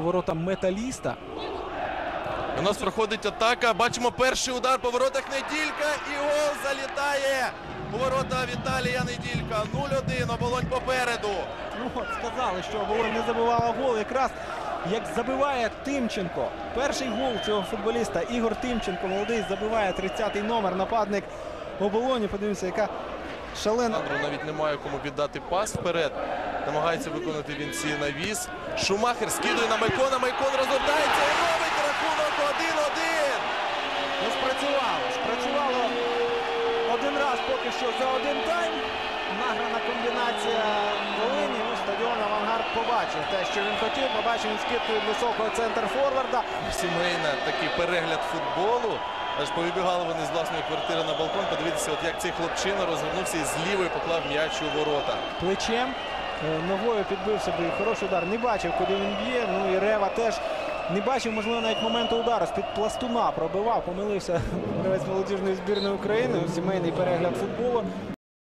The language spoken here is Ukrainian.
ворота металіста. У нас проходить атака. Бачимо перший удар по воротах Неділька. І гол залітає у ворота Віталія Неділька. 0-1. Оболонь попереду. Ну, от сказали, що Оболонь не забивала гол. Якраз як забиває Тимченко. Перший гол цього футболіста Ігор Тимченко, молодий, забиває 30-й номер, нападник Оболоні. Подивіться, яка шалена. Андру навіть немає кому віддати пас вперед. Намагається виконати він ці навіс. Шумахер скидує на Майкона. Майкон розгортається і робить рахунок 1-1. Ну, спрацювало. Спрацювало один раз поки що за один тайм. Награна комбінація Волині. Ну, стадіон Авангард побачив те, що він хотів. Побачив він скидку від високого центр форварда. Сімейна такий перегляд футболу. Аж повибігали вони з власної квартири на балкон. Подивіться, от як цей хлопчина розвернувся і з поклав м'яч у ворота. плечем. Е, Ногою підбив собі хороший удар. Не бачив, куди він б'є. Ну і Рева теж не бачив, можливо, навіть моменту удару. З-під пластуна пробивав, помилився гравець молодіжної збірної України. Сімейний перегляд футболу.